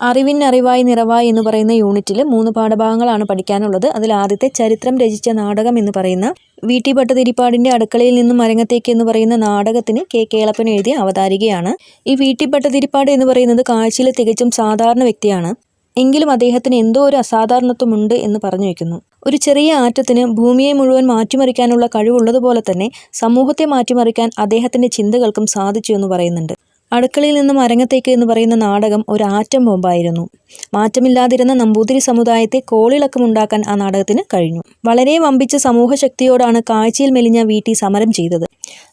അറിവിനറിവായി നിറവായി എന്ന് പറയുന്ന യൂണിറ്റിൽ മൂന്ന് പാഠഭാഗങ്ങളാണ് പഠിക്കാനുള്ളത്. അതിൽ ആദ്യത്തെ ചരിത്രം രചിച്ച നാടകം എന്ന് പറയുന്ന വി ടി ഭട്ടതിരിപ്പാടിന്റെ അടുക്കളയിൽ നിന്നും അരങ്ങത്തേക്ക് എന്ന് പറയുന്ന നാടകത്തിന് കെ. കേളപ്പൻ എഴുതിയ അവതാരികയാണ്. ഈ വി ടി ഭട്ടതിരിപ്പാട് എന്ന് പറയുന്നത് കാഴ്ചയിൽ തികച്ചും സാധാരണ വ്യക്തിയാണ്. എങ്കിലും അദ്ദേഹത്തിന് എന്തോ ഒരു അസാധാരണത്വമുണ്ട് എന്ന് പറഞ്ഞു വയ്ക്കുന്നു ഒരു ചെറിയ ആറ്റത്തിന് ഭൂമിയെ മുഴുവൻ മാറ്റിമറിക്കാനുള്ള കഴിവുള്ളതുപോലെ തന്നെ സമൂഹത്തെ മാറ്റിമറിക്കാൻ അദ്ദേഹത്തിന്റെ ചിന്തകൾക്കും സാധിച്ചു എന്ന് പറയുന്നുണ്ട്. അടുക്കളയിൽ നിന്നും അരങ്ങത്തേക്ക് എന്ന് പറയുന്ന നാടകം ഒരു ആറ്റം ബോംബായിരുന്നു. മാറ്റമില്ലാതിരുന്ന നമ്പൂതിരി സമുദായത്തെ കോളിളക്കമുണ്ടാക്കാൻ ആ നാടകത്തിന് കഴിഞ്ഞു. വളരെ വമ്പിച്ച സമൂഹ ശക്തിയോടാണ് കാഴ്ചയിൽ മെലിഞ്ഞ വി ടി സമരം ചെയ്തത്.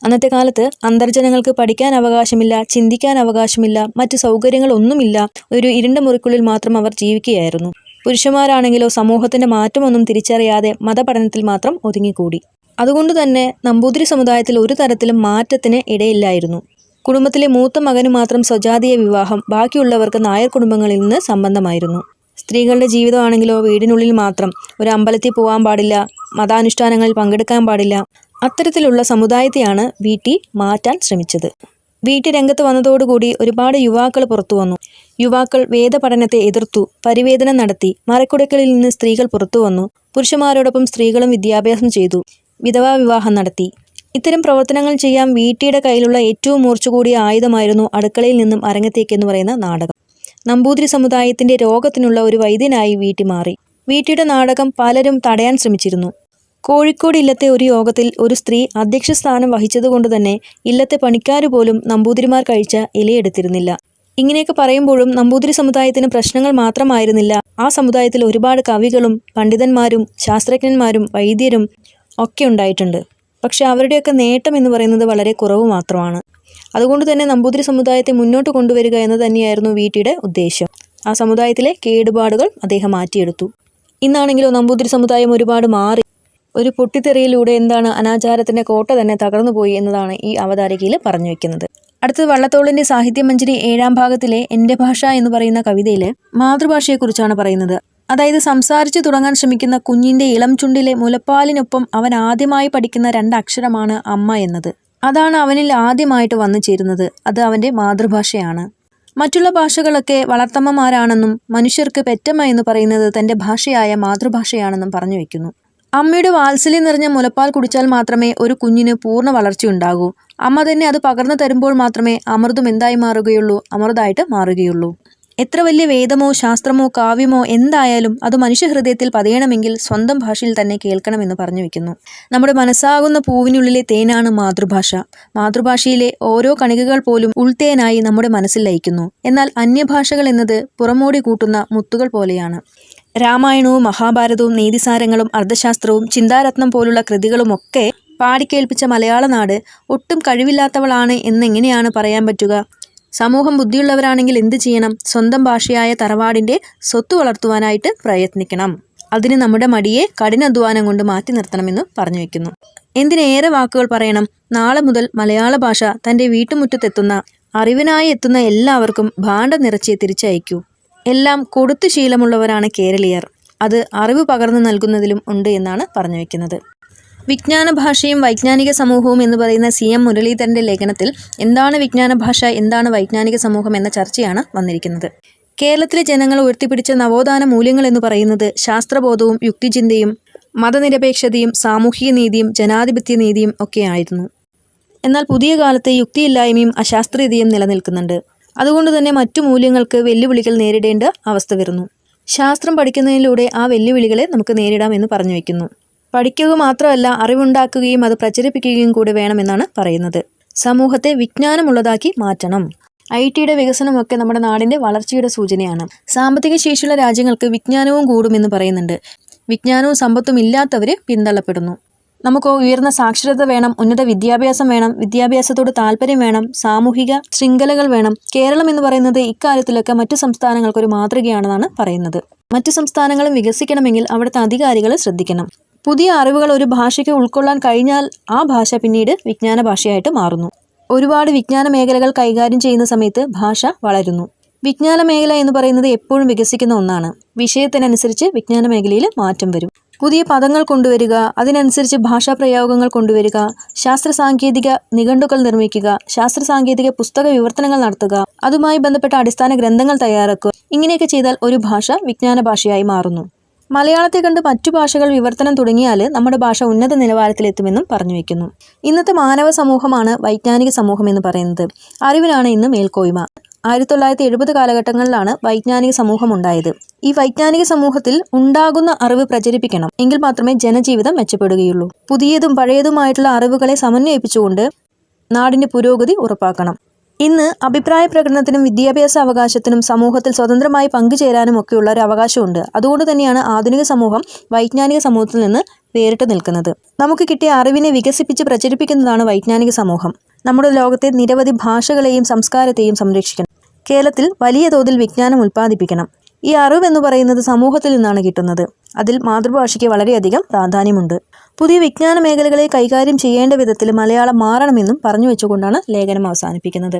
അന്നത്തെ കാലത്ത് അന്തർജനങ്ങൾക്ക് പഠിക്കാൻ അവകാശമില്ല ചിന്തിക്കാൻ അവകാശമില്ല മറ്റു സൗകര്യങ്ങളൊന്നുമില്ല ഒരു ഇരുണ്ട മുറിക്കുള്ളിൽ മാത്രം അവർ ജീവിക്കുകയായിരുന്നു. പുരുഷന്മാരാണെങ്കിലോ സമൂഹത്തിന്റെ മാറ്റമൊന്നും തിരിച്ചറിയാതെ മതപഠനത്തിൽ മാത്രം ഒതുങ്ങിക്കൂടി. അതുകൊണ്ട് തന്നെ നമ്പൂതിരി സമുദായത്തിൽ ഒരു തരത്തിലും മാറ്റത്തിന് ഇടയില്ലായിരുന്നു. കുടുംബത്തിലെ മൂത്ത മകന് മാത്രം സ്വജാതീയ വിവാഹം ബാക്കിയുള്ളവർക്ക് നായർ കുടുംബങ്ങളിൽ നിന്ന് സംബന്ധമായിരുന്നു. സ്ത്രീകളുടെ ജീവിതമാണെങ്കിലോ വീടിനുള്ളിൽ മാത്രം ഒരു അമ്പലത്തിൽ പോകാൻ പാടില്ല മതാനുഷ്ഠാനങ്ങളിൽ പങ്കെടുക്കാൻ പാടില്ല. അത്തരത്തിലുള്ള സമുദായത്തെയാണ് വി. ടി. മാറ്റാൻ ശ്രമിച്ചത്. വി. ടി. രംഗത്ത് വന്നതോടുകൂടി ഒരുപാട് യുവാക്കൾ പുറത്തു വന്നു. യുവാക്കൾ വേദപഠനത്തെ എതിർത്തു പരിവേദനം നടത്തി മറക്കുടക്കളിൽ നിന്ന് സ്ത്രീകൾ പുറത്തു വന്നു. പുരുഷന്മാരോടൊപ്പം സ്ത്രീകളും വിദ്യാഭ്യാസം ചെയ്തു വിധവാ വിവാഹം നടത്തി. ഇത്തരം പ്രവർത്തനങ്ങൾ ചെയ്യാൻ വീട്ടിയുടെ കയ്യിലുള്ള ഏറ്റവും മൂർച്ച കൂടിയ ആയുധമായിരുന്നു അടുക്കളയിൽ നിന്നും അരങ്ങത്തേക്ക് എന്ന് പറയുന്ന നാടകം. നമ്പൂതിരി സമുദായത്തിന്റെ രോഗത്തിനുള്ള ഒരു വൈദ്യനായി വീട്ടി മാറി. വീട്ടിയുടെ നാടകം പലരും തടയാൻ ശ്രമിച്ചിരുന്നു. കോഴിക്കോട് ഇല്ലത്തെ ഒരു യോഗത്തിൽ ഒരു സ്ത്രീ അധ്യക്ഷ സ്ഥാനം വഹിച്ചതുകൊണ്ട് തന്നെ ഇല്ലത്തെ പണിക്കാർ പോലും നമ്പൂതിരിമാർ കഴിച്ച ഇലയെടുത്തിരുന്നില്ല. ഇങ്ങനെയൊക്കെ പറയുമ്പോഴും നമ്പൂതിരി സമുദായത്തിന് പ്രശ്നങ്ങൾ മാത്രമായിരുന്നില്ല. ആ സമുദായത്തിൽ ഒരുപാട് കവികളും പണ്ഡിതന്മാരും ശാസ്ത്രജ്ഞന്മാരും വൈദ്യരും ഒക്കെ ഉണ്ടായിട്ടുണ്ട്. പക്ഷെ അവരുടെയൊക്കെ നേട്ടം എന്ന് പറയുന്നത് വളരെ കുറവ് മാത്രമാണ്. അതുകൊണ്ട് തന്നെ നമ്പൂതിരി സമുദായത്തെ മുന്നോട്ട് കൊണ്ടുവരിക എന്ന് തന്നെയായിരുന്നു വീട്ടിയുടെ ഉദ്ദേശം. ആ സമുദായത്തിലെ കേടുപാടുകൾ അദ്ദേഹം മാറ്റിയെടുത്തു. ഇന്നാണെങ്കിലും നമ്പൂതിരി സമുദായം ഒരുപാട് മാറി. ഒരു പൊട്ടിത്തെറിയിലൂടെ എന്താണ് അനാചാരത്തിന്റെ കോട്ട തന്നെ തകർന്നുപോയി എന്നതാണ് ഈ അവതാരികയിൽ പറഞ്ഞു വെക്കുന്നത്. അടുത്തത് വള്ളത്തോളിന്റെ സാഹിത്യമഞ്ജരി ഏഴാം ഭാഗത്തിലെ എന്റെ ഭാഷ എന്ന് പറയുന്ന കവിതയിൽ മാതൃഭാഷയെക്കുറിച്ചാണ് പറയുന്നത്. അതായത് സംസാരിച്ചു തുടങ്ങാൻ ശ്രമിക്കുന്ന കുഞ്ഞിന്റെ ഇളം ചുണ്ടിലെ മുലപ്പാലിനൊപ്പം അവൻ ആദ്യമായി പഠിക്കുന്ന രണ്ടക്ഷരമാണ് അമ്മ എന്നത്. അതാണ് അവനിൽ ആദ്യമായിട്ട് വന്നു ചേരുന്നത്. അത് അവന്റെ മാതൃഭാഷയാണ്. മറ്റുള്ള ഭാഷകളൊക്കെ വളർത്തമ്മമാരാണെന്നും മനുഷ്യർക്ക് പെറ്റമ്മ എന്ന് പറയുന്നത് തന്റെ ഭാഷയായ മാതൃഭാഷയാണെന്നും പറഞ്ഞു വെക്കുന്നു. അമ്മയുടെ വാത്സല്യം നിറഞ്ഞ മുലപ്പാൽ കുടിച്ചാൽ മാത്രമേ ഒരു കുഞ്ഞിന് പൂർണ വളർച്ചയുണ്ടാകൂ അമ്മ തന്നെ അത് പകർന്നു തരുമ്പോൾ മാത്രമേ അമൃതം എന്തായി മാറുകയുള്ളൂ അമൃതായിട്ട് മാറുകയുള്ളൂ. എത്ര വലിയ വേദമോ ശാസ്ത്രമോ കാവ്യമോ എന്തായാലും അത് മനുഷ്യഹൃദയത്തിൽ പതിയണമെങ്കിൽ സ്വന്തം ഭാഷയിൽ തന്നെ കേൾക്കണമെന്ന് പറഞ്ഞു വെക്കുന്നു. നമ്മുടെ മനസ്സാകുന്ന പൂവിനുള്ളിലെ തേനാണ് മാതൃഭാഷ. മാതൃഭാഷയിലെ ഓരോ കണികകൾ പോലും ഉൾത്തേനായി നമ്മുടെ മനസ്സിൽ ലയിക്കുന്നു. എന്നാൽ അന്യഭാഷകൾ എന്നത് പുറമോടി കൂട്ടുന്ന മുത്തുകൾ പോലെയാണ്. രാമായണവും മഹാഭാരതവും നീതിസാരങ്ങളും അർദ്ധശാസ്ത്രവും ചിന്താരത്നം പോലുള്ള കൃതികളുമൊക്കെ പാടിക്കേൽപ്പിച്ച മലയാള നാട് ഒട്ടും കഴിവില്ലാത്തവളാണ് എന്നെങ്ങനെയാണ് പറയാൻ പറ്റുക? സമൂഹം ബുദ്ധിയുള്ളവരാണെങ്കിൽ എന്ത് ചെയ്യണം? സ്വന്തം ഭാഷയായ തറവാടിന്റെ സ്വത്ത് വളർത്തുവാനായിട്ട് പ്രയത്നിക്കണം. അതിന് നമ്മുടെ മടിയെ കഠിനാധ്വാനം കൊണ്ട് മാറ്റി നിർത്തണമെന്ന് പറഞ്ഞു വെക്കുന്നു. എന്തിനേറെ വാക്കുകൾ പറയണം? നാളെ മുതൽ മലയാള ഭാഷ തന്റെ വീട്ടുമുറ്റത്തെത്തുന്ന അറിവിനായി എത്തുന്ന എല്ലാവർക്കും ഭാണ്ഡം നിറച്ചേ തിരിച്ചയക്കൂ. എല്ലാം കൊടുത്തു ശീലമുള്ളവരാണ് കേരളീയർ. അത് അറിവ് പകർന്നു നൽകുന്നതിലും ഉണ്ട് എന്നാണ് പറഞ്ഞു വെക്കുന്നത്. വിജ്ഞാന ഭാഷയും വൈജ്ഞാനിക സമൂഹവും എന്ന് പറയുന്ന സി എം മുരളീധരന്റെ ലേഖനത്തിൽ എന്താണ് വിജ്ഞാന ഭാഷ എന്താണ് വൈജ്ഞാനിക സമൂഹം എന്ന ചർച്ചയാണ് വന്നിരിക്കുന്നത്. കേരളത്തിലെ ജനങ്ങൾ ഉയർത്തിപ്പിടിച്ച നവോത്ഥാന മൂല്യങ്ങൾ എന്ന് പറയുന്നത് ശാസ്ത്രബോധവും യുക്തിചിന്തയും മതനിരപേക്ഷതയും സാമൂഹിക നീതിയും ജനാധിപത്യ നീതിയും ഒക്കെ ആയിരുന്നു എന്നാൽ പുതിയ കാലത്ത് യുക്തിയില്ലായ്മയും അശാസ്ത്രീയതയും നിലനിൽക്കുന്നുണ്ട്. അതുകൊണ്ട് തന്നെ മറ്റു മൂല്യങ്ങൾക്ക് വെല്ലുവിളികൾ നേരിടേണ്ട അവസ്ഥ വരുന്നു. ശാസ്ത്രം പഠിക്കുന്നതിലൂടെ ആ വെല്ലുവിളികളെ നമുക്ക് നേരിടാം എന്ന് പറഞ്ഞു വയ്ക്കുന്നു. പഠിക്കുക മാത്രമല്ല അറിവുണ്ടാക്കുകയും അത് പ്രചരിപ്പിക്കുകയും കൂടി വേണമെന്നാണ് പറയുന്നത്. സമൂഹത്തെ വിജ്ഞാനമുള്ളതാക്കി മാറ്റണം. ഐ ടിയുടെ വികസനമൊക്കെ നമ്മുടെ നാടിന്റെ വളർച്ചയുടെ സൂചനയാണ്. സാമ്പത്തിക ശേഷിയുള്ള രാജ്യങ്ങൾക്ക് വിജ്ഞാനവും കൂടുമെന്ന് പറയുന്നുണ്ട്. വിജ്ഞാനവും സമ്പത്തും ഇല്ലാത്തവർ പിന്തള്ളപ്പെടുന്നു. നമുക്ക് ഉയർന്ന സാക്ഷരത വേണം ഉന്നത വിദ്യാഭ്യാസം വേണം വിദ്യാഭ്യാസത്തോട് താല്പര്യം വേണം സാമൂഹിക ശൃംഖലകൾ വേണം. കേരളം എന്ന് പറയുന്നത് ഇക്കാര്യത്തിലൊക്കെ മറ്റു സംസ്ഥാനങ്ങൾക്കൊരു മാതൃകയാണെന്നാണ് പറയുന്നത്. മറ്റു സംസ്ഥാനങ്ങളും വികസിക്കണമെങ്കിൽ അവിടുത്തെ അധികാരികൾ ശ്രദ്ധിക്കണം. പുതിയ അറിവുകൾ ഒരു ഭാഷയ്ക്ക് ഉൾക്കൊള്ളാൻ കഴിഞ്ഞാൽ ആ ഭാഷ പിന്നീട് വിജ്ഞാന ഭാഷയായിട്ട് മാറുന്നു. ഒരുപാട് വിജ്ഞാന മേഖലകൾ കൈകാര്യം ചെയ്യുന്ന സമയത്ത് ഭാഷ വളരുന്നു. വിജ്ഞാന മേഖല എന്ന് പറയുന്നത് എപ്പോഴും വികസിക്കുന്ന ഒന്നാണ്. വിഷയത്തിനനുസരിച്ച് വിജ്ഞാന മേഖലയിൽ മാറ്റം വരും. പുതിയ പദങ്ങൾ കൊണ്ടുവരിക അതിനനുസരിച്ച് ഭാഷാ പ്രയോഗങ്ങൾ കൊണ്ടുവരിക ശാസ്ത്ര സാങ്കേതിക നിഘണ്ടുക്കൾ നിർമ്മിക്കുക ശാസ്ത്ര സാങ്കേതിക പുസ്തക വിവർത്തനങ്ങൾ നടത്തുക അതുമായി ബന്ധപ്പെട്ട അടിസ്ഥാന ഗ്രന്ഥങ്ങൾ തയ്യാറാക്കുക ഇങ്ങനെയൊക്കെ ചെയ്താൽ ഒരു ഭാഷ വിജ്ഞാന ഭാഷയായി മാറുന്നു. മലയാളത്തെ കണ്ട് മറ്റു ഭാഷകൾ വിവർത്തനം തുടങ്ങിയാൽ നമ്മുടെ ഭാഷ ഉന്നത നിലവാരത്തിലെത്തുമെന്നും പറഞ്ഞു വയ്ക്കുന്നു ഇന്നത്തെ മാനവ സമൂഹമാണ് വൈജ്ഞാനിക സമൂഹം എന്ന് പറയുന്നത്. അറിവിനാണ് ഇന്ന് മേൽക്കോയ്മ. ആയിരത്തി തൊള്ളായിരത്തി എഴുപത് കാലഘട്ടങ്ങളിലാണ് വൈജ്ഞാനിക സമൂഹം ഉണ്ടായത്. ഈ വൈജ്ഞാനിക സമൂഹത്തിൽ ഉണ്ടാകുന്ന അറിവ് പ്രചരിപ്പിക്കണം. എങ്കിൽ മാത്രമേ ജനജീവിതം മെച്ചപ്പെടുകയുള്ളൂ. പുതിയതും പഴയതുമായിട്ടുള്ള അറിവുകളെ സമന്വയിപ്പിച്ചുകൊണ്ട് നാടിന്റെ പുരോഗതി ഉറപ്പാക്കണം. ഇന്ന് അഭിപ്രായ പ്രകടനത്തിനും വിദ്യാഭ്യാസ അവകാശത്തിനും സമൂഹത്തിൽ സ്വതന്ത്രമായി പങ്കുചേരാനും ഒക്കെയുള്ള ഒരു അവകാശമുണ്ട്. അതുകൊണ്ട് തന്നെയാണ് ആധുനിക സമൂഹം വൈജ്ഞാനിക സമൂഹത്തിൽ നിന്ന് വേറിട്ട് നിൽക്കുന്നത്. നമുക്ക് കിട്ടിയ അറിവിനെ വികസിപ്പിച്ച് പ്രചരിപ്പിക്കുന്നതാണ് വൈജ്ഞാനിക സമൂഹം. നമ്മുടെ ലോകത്തെ നിരവധി ഭാഷകളെയും സംസ്കാരത്തെയും സംരക്ഷിക്കണം. കേരളത്തിൽ വലിയ തോതിൽ വിജ്ഞാനം ഉൽപ്പാദിപ്പിക്കണം. ഈ അറിവ് എന്ന് പറയുന്നത് സമൂഹത്തിൽ നിന്നാണ് കിട്ടുന്നത്. അതിൽ മാതൃഭാഷയ്ക്ക് വളരെയധികം പ്രാധാന്യമുണ്ട്. പുതിയ വിജ്ഞാന മേഖലകളെ കൈകാര്യം ചെയ്യേണ്ട വിധത്തിൽ മലയാളം മാറണമെന്നും പറഞ്ഞു വെച്ചുകൊണ്ടാണ് ലേഖനം അവസാനിപ്പിക്കുന്നത്.